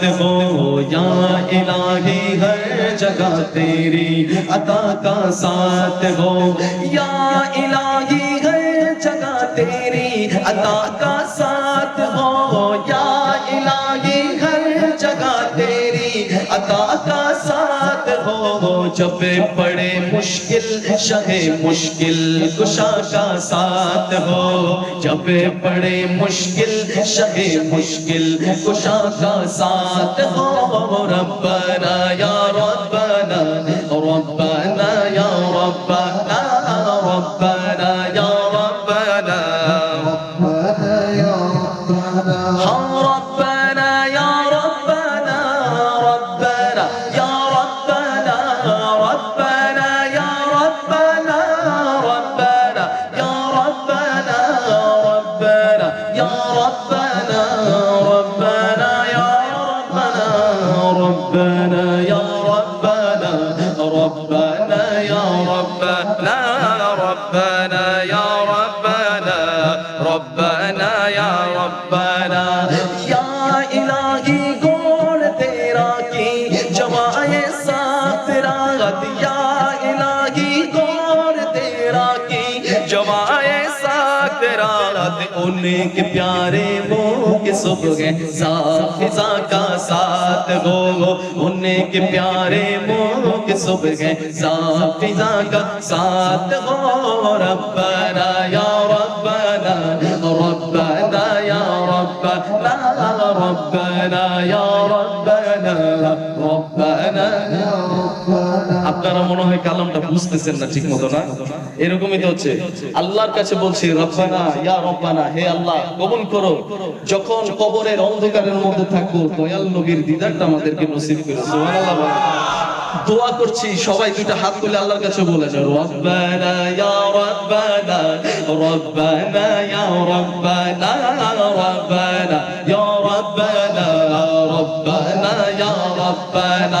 ذات ہو، یا الہی ہر جگہ تیری عطا کا ساتھ ہو۔ یا الہی ہر جگہ تیری عطا کا ساتھ ہو، یا ہو جب بڑے مشکل، شہ مشکل کشا کا ساتھ ہو۔ جب بڑے مشکل، شہ مشکل کشا کا ساتھ ہو۔ رب یا دیا الہی گور تیرا کی؟ جوائے ساک رات ان کے پیارے وہ کہ صبح ہے زافزہ کا ساتھ گو ان کے پیارے وہ کہ صبح ہے زافزہ کا ساتھ ہو۔ رب یا মনে হয় কালামটা বুঝতেছেন না ঠিক মতো না? এরকমই তো হচ্ছে। আল্লাহর কাছে বলছি, রব্বানা, ইয়া রব্বানা, হে আল্লাহ, কবুল করো। যখন কবরের অন্ধকারের মধ্যে থাকব দয়াল নবীর দিদারটা আমাদেরকে নসিব করো। সুবহানাল্লাহ। দোয়া করছি, সবাই দুইটা হাত তুলে আল্লাহর কাছে বলে যাও, রব্বানা, ইয়া রব্বানা রব্বানা, ইয়া রব্বানা রব্বানা, ইয়া রব্বানা রব্বানা, ইয়া রব্বানা।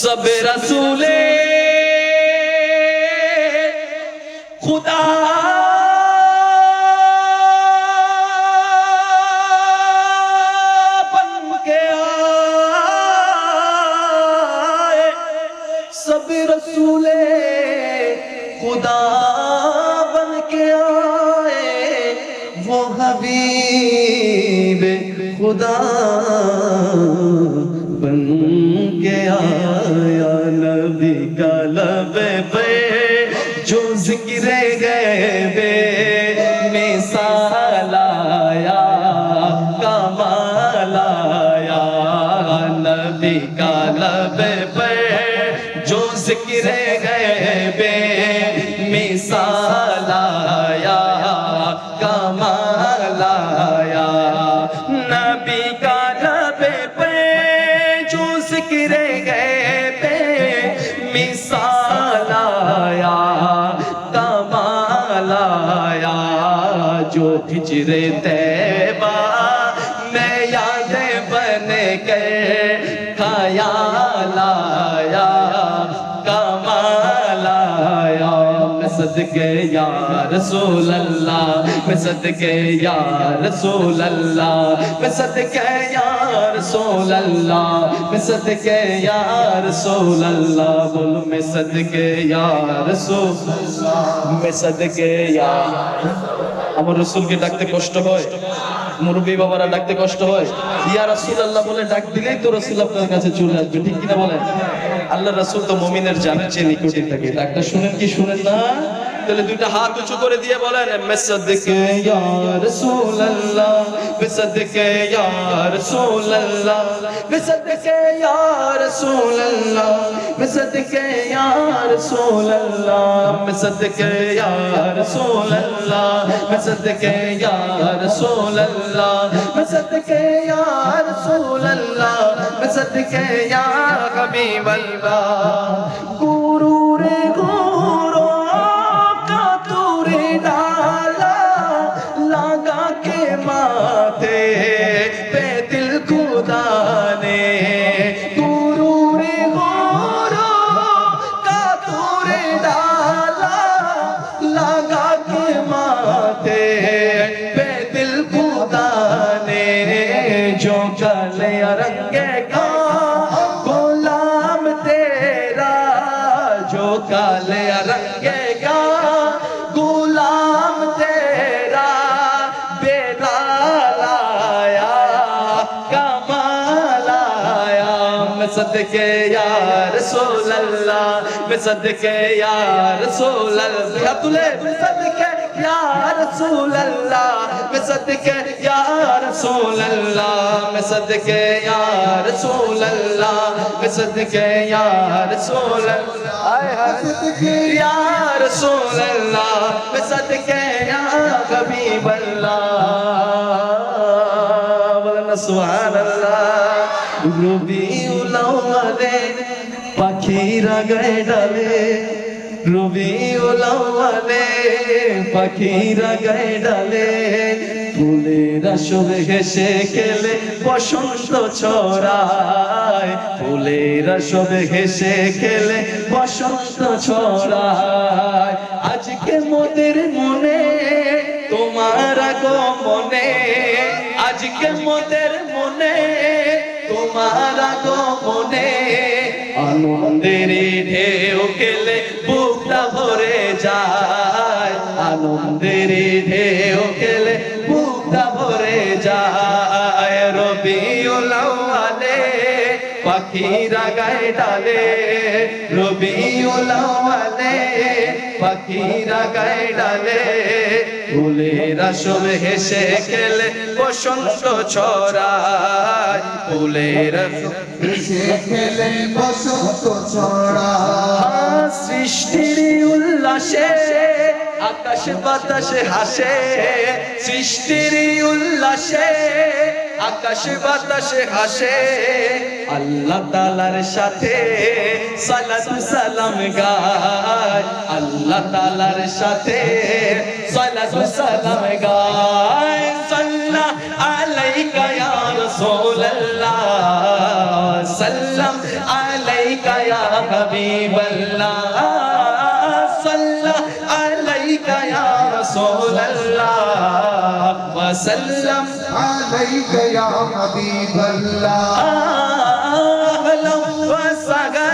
সব রসুলে খুদা imensa ہجر تیبا میں یادیں بن کے کھایا لایا کاما لایا۔ میں صدقے یا رسول اللہ، میں صدقے یا رسول اللہ۔ میں صدقے یا رسول اللہ، میں صدقے یا رسول اللہ۔ بولو میں صدقے یا رسول اللہ۔ میں صدقے یا رسول اللہ আমার রসুলকে ডাকতে কষ্ট হয়, মুরব্বী বাবারা ডাকতে কষ্ট হয়। ইয়া রাসূল আল্লাহ বলে, ডাক দিলেই তো রসুল আপনার কাছে চলে আসবে, ঠিক কিনা বলেন? আল্লাহ রসুল তো মমিনের জানের চেয়ে নিকটে থাকে। ডাকটা শুনেন কি শুনেন না? তাহলে দুইটা হাত উঁচু করে দিয়ে বলেন মেসাদকে ইয়া রাসূল আল্লাহ মেসাদকে ইয়া রাসূল আল্লাহ মেসাদকে ইয়া রাসূল আল্লাহ মেসাদকে ইয়া রাসূল আল্লাহ মেসাদকে ইয়া রাসূল আল্লাহ মেসাদকে ইয়া রাসূল আল্লাহ ইয়া রাসূল আল্লাহ ইয়া হাবিব صدقے یا رسول اللہ میں صدقے یا رسول اللہ عبداللہ میں صدقے یا رسول اللہ میں صدقے یا رسول اللہ میں صدقے یا رسول اللہ میں صدقے یا رسول اللہ آئے حضرت یا رسول اللہ میں صدقے یا حبیب اللہ بلنا سبحان اللہ روبی পাখিরা গায়ে ডালে রবি উলাওয়ালে পাখিরা গায়ে ডালে, ফুলেরা সবে হেসে খেলে বসন্ত ছড়ায়। ফুলেরা সবে হেসে খেলে বসন্ত ছড়ায়। আজকে মোদের মনে, তোমার আগমনে, আজকে মোদের মনে, তোমার আগমনে আনন্দের ঢেউ খেলে বুকটা ভরে যায়। আনন্দের ঢেউ খেলে বুকটা ভরে যায়। রবিউল আউয়ালে পাখিরা গায়ে ডালে, রবিউল আউয়ালে পাখিরা গায়ে ডালে, ফুলেরা সব হেসে খেলে, বসন্ত ছড়ায়। ফুলেরা সে খেলে, বসন্ত ছড়া সৃষ্টির উল্লাসে, আকাশ বাতাসে হাসে। সৃষ্টির উল্লাসে আকাশ বাতাসে হাসে আল্লাহ তালার সাথে সালাত সালাম গায়। আল্লাহ তালার সাথে সালাত সালাম গায়। সাল্লা আলাইকা ইয়া রাসূলুল্লাহ। সাল্লাম আলাইকা ইয়া হাবিবাল্লাহ। সাল্লা আলাইকা ইয়া রাসূলুল্লাহ। ওয়া সাল্লাম عليك يا حبيب الله أهلا وسهلا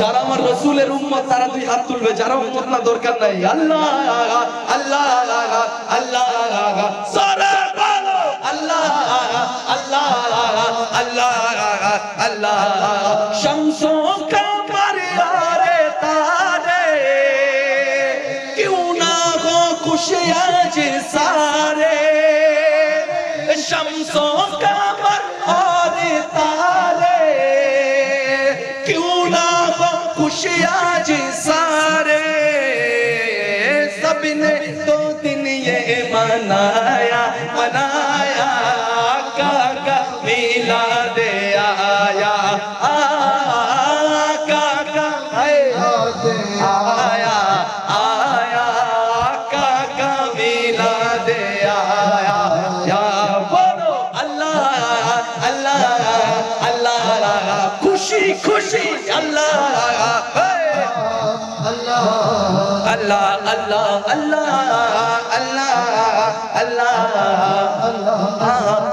যারা আমার রসুলের উম্মত, তারা দুই হাত তুলবে, যারা উম্মত না দরকার নাই। আল্লাহ আল্লাহ আল্লাহ আল্লাহ আল্লাহ আল্লাহ আল্লাহ না খুশি আছে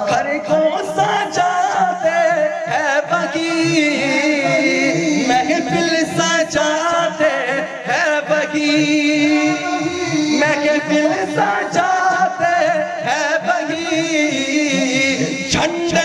घर को सजाते है बगी महफिल सजाते है बगी महफिल सजाते है बगी झंडे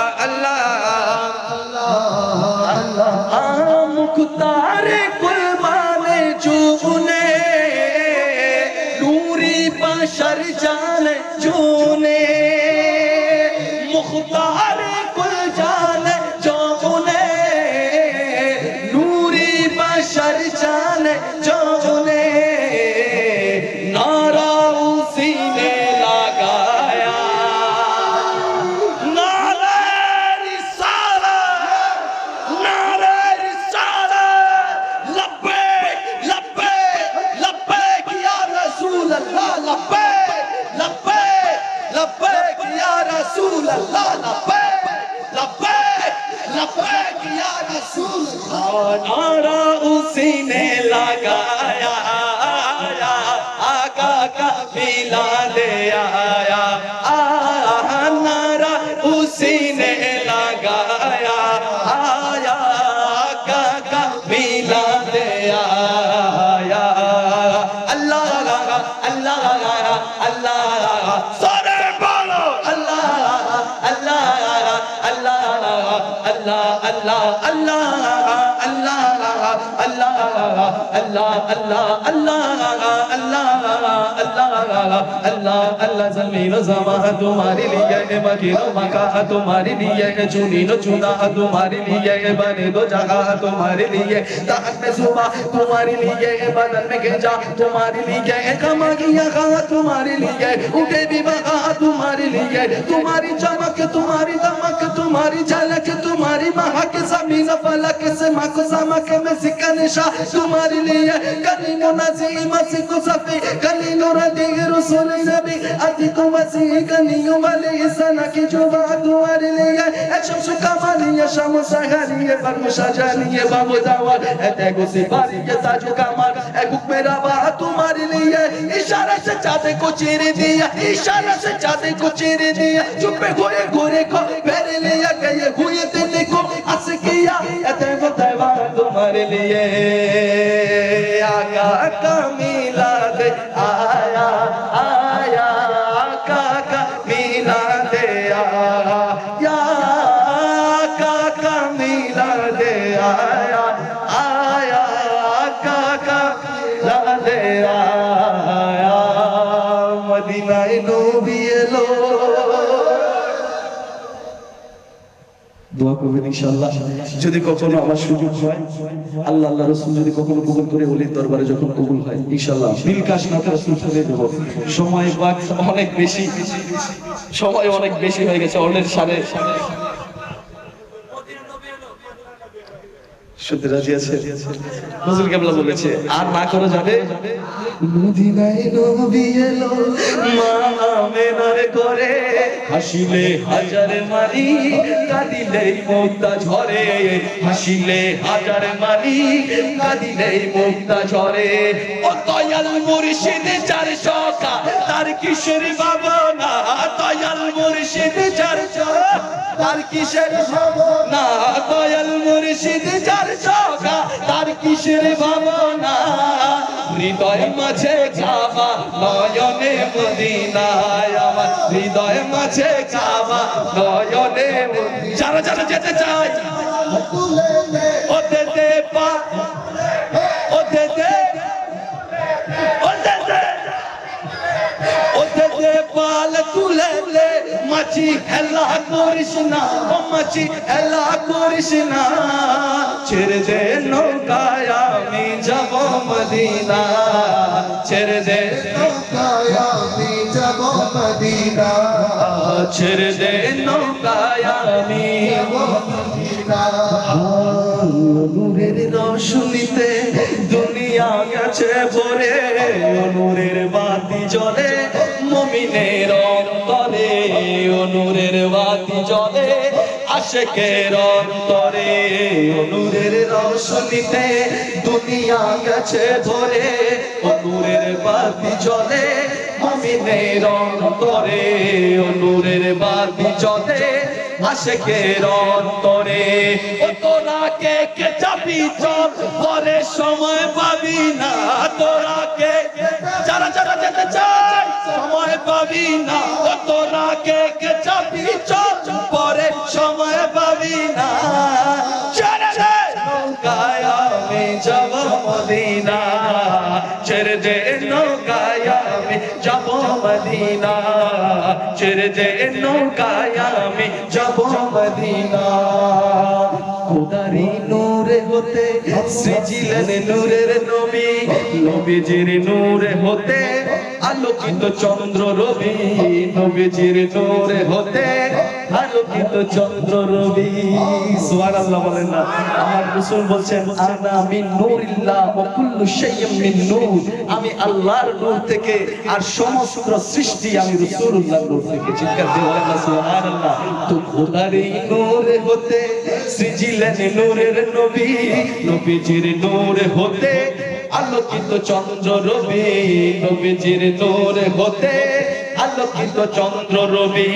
اللہ اللہ اللہ اللہ اللہ اللہ اللہ زمین و زمان تمہاری لیے مکین و مکہ تمہاری لیے چونین و چونہ تمہاری لیے بنے دو جگہ تمہاری لیے تحت میں صبح تمہاری لیے بدن میں گنجا تمہاری لیے کما کیا کہا تمہاری لیے اٹھے بھی بہا تمہاری لیے تمہاری چمک، تمہاری دمک تمہاری تمہاری جھلک، تمہاری مہا کے زمین فلک سے ماں کو زمک میں سکھا نشا تمہاری لیے۔ قلیل نظیم کو صفی قلیل ردی رسول نبی عدق وسیع قلیل سنا کی جو بات ہماری لیے۔ اے شمس کا مالی اے شمس غری اے فرمش جانی اے باب دعوار اے تیگو سی باری اے ساجو کا مار اے گک میرا باہ تمہاری لیے۔ اشارہ سے چاہتے کو چیری دیا، اشارہ سے چاہتے کو چیری دیا۔ چپے گورے گورے کو پیرے لیے۔ گیا گئے ہوئے دل لیے۔ آقا کا میلاد آ ইনশাআল্লাহ। যদি কখনো আমার সুযোগ হয়, আল্লাহ আল্লাহ রসুল যদি কখনো কবুল করে অলির দরবারে যখন কবুল হয় ইনশাল্লাহ বিলকাশ না রসুল ফেলে দেবো। সময় বাক অনেক বেশি, সময় অনেক বেশি হয়ে গেছে অলের সাড়ে শুনতে রাজি আছে? হুজুর কেবলা বলেছে আর না করো যাবে? মদিনায় নবী এলো মা আমেনার করে হাসিলে হাজার মারি মুক্তা ঝরে। হাসিলে হাজার মারি মুক্তা ঝরে। ও দয়াল মুর্শিদ চার তার কিশোর ভাবনা দয়াল মুর্শিদ চার সকা তার কিসের ভাবনা দয়াল মুর্শিদ চার সকা তার কিসের ভাবনা? হৃদয় মাঝে কাবা নয়নে মদিনায় হৃদয় মাঝে কাবা নয়নে যারা যারা যেতে চায় পাল তুলে মাছি হেলা ও মাছি হেলা না। ছেড়ে দে নৌকায়, আমি যাব মদিনা ছেড়ে দে নৌকায়, আমি যাব মদিনা ছেড়ে দে নৌকায়, আমি যাব মদিনা আশেকের অন্তরে নূরের রোশনীতে দুনিয়া গেছে ভরে। নূরের বাতি জ্বলে মমিনের অন্তরে। নূরের বাতি জ্বলে আশেকের অন্তরে। তোরা কে কে চাবি চল, পরে সময় পাবি না। তোরা কে যারা যারা যেতে চাই সময় পাবি না। ও তোরা কে কে চাবি চল মদিনা ছেড়ে যে নৌকায় আমি যাব। মদিনা। খোদারি নূরে হতে সৃজিলেন নূরের নবী। নবীজির নূরে হতে আলোকিত চন্দ্র রবি নবীজির নূরে হতে। আলোকিত চন্দ্র রবি, সুবহানাল্লাহ বলেন না। আমার রাসূল বলছেন, আনা মিন নূরিল্লাহ ওয়া কুল্লু শাইইন মিন নূর। আমি আল্লাহর নূর থেকে আর সমস্ত সৃষ্টি আমি রাসূলুল্লাহর নূর থেকে। চিৎকার দিয়ে বলেন না, সুবহানাল্লাহ। তো খোদার এই নূরে হতে, সৃজিলেন নূরের নবী, নবীজির নূরে হতে। আলোকিত চন্দ্র রবি, নবীজির নূরে হতে আলোকিত চন্দ্র রবি,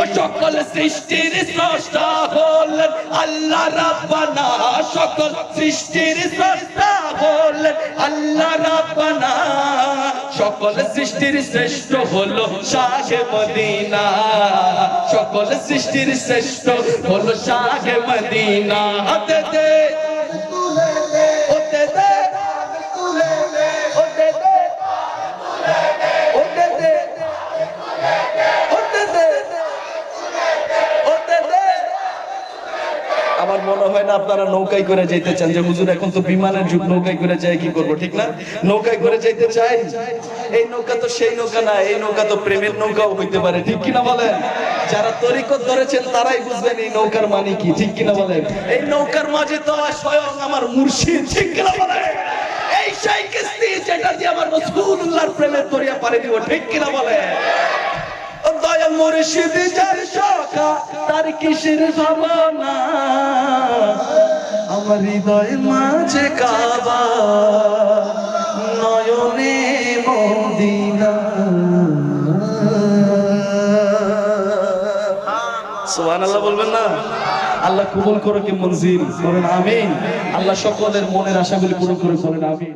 ও সকল সৃষ্টির স্রষ্টা হলেন আল্লাহ রাব্বানা। সকল সৃষ্টির স্রষ্টা হলেন আল্লাহ রাব্বানা। সকল সৃষ্টির শ্রেষ্ঠ হলো শাহে মদিনা। সকল সৃষ্টির শ্রেষ্ঠ হলো শাহে মদিনা। হাতে মনে হয় না, আপনারা নৌকায় করে যেতে চান। যে হুজুর, এখন তো বিমানের যুগ, নৌকায় করে যায় কি করব, ঠিক না? নৌকায় করে যেতে চাই? এই নৌকা তো সেই নৌকা না, এই নৌকা তো প্রেমের নৌকাও হইতে পারে, ঠিক কিনা বলেন? যারা তরিকত ধরেছেন, তারাই বুঝবেন এই নৌকার মানে কি, ঠিক কিনা বলেন? এই নৌকার মাঝে তো স্বয়ং আমার মুর্শিদ, ঠিক কিনা বলেন? এই সেই কিস্তি যেটা দিয়ে আমার রাসূলুল্লাহর প্রেমের দরিয়া পারে দিব, ঠিক কিনা দয়াল মুর্শিদ যার শাখা তার কিসের ভাবনা? আমার হৃদয় মাঝে কাবা, নয়নে মদিনা। সুবহানাল্লাহ বলবেন না? আল্লাহ কবুল করো কি মঞ্জিল করেন আমিন। আল্লাহ সকলের মনের আশাগুলি পূরণ করে করেন আমিন।